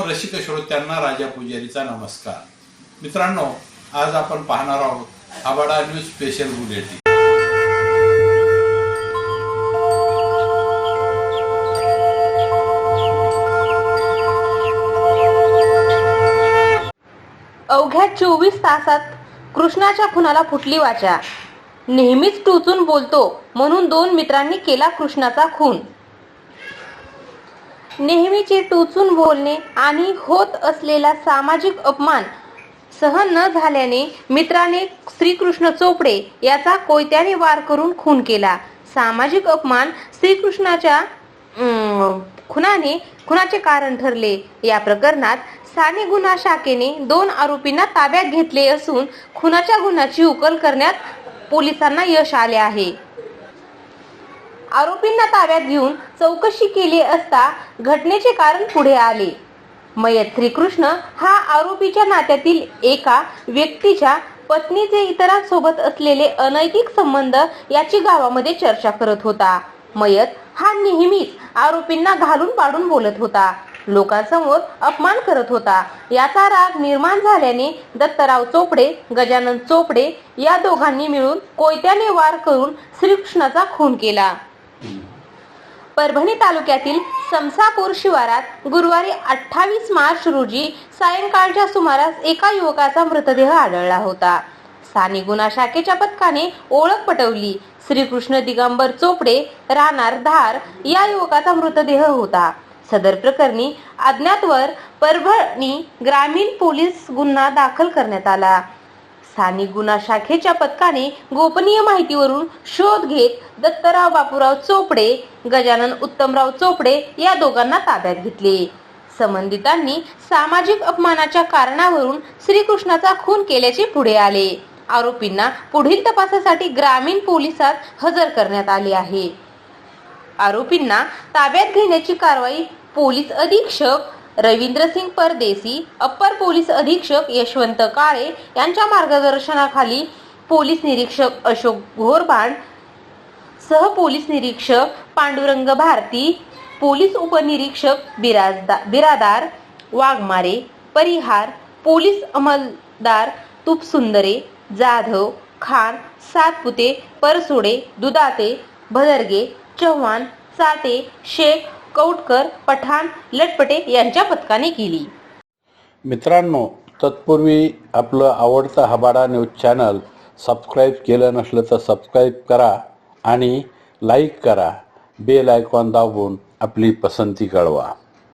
रसिक श्रोत्यांना राजा पुजारीचा नमस्कार. मित्रांनो आज आपण पाहणार आहोत आबाडा न्यूज स्पेशल बुलेटिन अवघ्या चोवीस तासात कृष्णाच्या खुनाला फुटली वाचा. नेहमीच टोचून बोलतो म्हणून दोन मित्रांनी केला कृष्णाचा खून. नेहमीचे टोचून बोलणे आणि होत असलेला सामाजिक अपमान सहन न झाल्याने मित्राने श्रीकृष्ण चोपडे याचा कोयत्याने वार करून खून केला. सामाजिक अपमान श्रीकृष्णाच्या खुनाने खुनाचे कारण ठरले. या प्रकरणात साने गुन्हा शाखेने दोन आरोपींना ताब्यात घेतले असून खुनाच्या गुन्ह्याची उकल करण्यात पोलिसांना यश आले आहे. आरोपींना ताब्यात घेऊन चौकशी केली असता घटनेचे कारण पुढे आले. मयत श्रीकृष्ण हा आरोपीच्या नात्यातील एका व्यक्तीच्या पत्नीचे इतरांसोबत असलेले अनैतिक संबंध याची गावामध्ये चर्चा करत होता. मयत हा नेहमीच आरोपींना घालून पाडून बोलत होता. लोकांसमोर अपमान करत होता. याचा राग निर्माण झाल्याने दत्तराव चोपडे गजानन चोपडे या दोघांनी मिळून कोयत्याने वार करून श्रीकृष्णाचा खून केला. परभणी तालुक्यातील समसापूर शिवारात गुरुवारी अठ्ठावीस मार्च रोजी सायंकाळच्या सुमारास एका युवकाचा मृतदेह आढळला होता. स्थानिक गुन्हा शाखेच्या पथकाने ओळख पटवली. श्रीकृष्ण दिगंबर चोपडे राहणार धार या युवकाचा मृतदेह होता. सदर प्रकरणी अज्ञातवर परभणी ग्रामीण पोलीस गुन्हा दाखल करण्यात आला. स्थानिक गुन्हा शाखेच्या पथकाने गोपनीय माहितीवरून शोध घेत दत्तराव बापूराव चोपडे गजानन उत्तमराव चोपडे या दोघांना ताब्यात घेतले. संबंधितांनी सामाजिक अपमानाच्या कारणावरून श्रीकृष्णाचा खून केल्याचे पुढे आले. आरोपींना पुढील तपासासाठी ग्रामीण पोलिसात हजर करण्यात आले आहे. आरोपींना ताब्यात घेण्याची कारवाई पोलीस अधीक्षक रवींद्रसिंग परदेसी अप्पर पोलीस अधीक्षक यशवंत काळे यांच्या मार्गदर्शनाखाली पोलीस निरीक्षक अशोक घोरबाण सह पोलीस निरीक्षक पांडुरंग भारती पोलीस उपनिरीक्षक बिराजदा बिरादार वाघमारे परिहार पोलीस अंमलदार तुपसुंदरे जाधव खान सातपुते परसोडे दुदाते भदरगे चव्हाण साते शेख कौटकर पठाण लटपटे यांच्या पथकाने केली. मित्रांनो तत्पूर्वी आपलं आवडतं हबाडा न्यूज चॅनल सबस्क्राईब केलं नसलं तर सबस्क्राईब करा आणि लाईक करा. बेल आयकॉन दाबून आपली पसंती कळवा.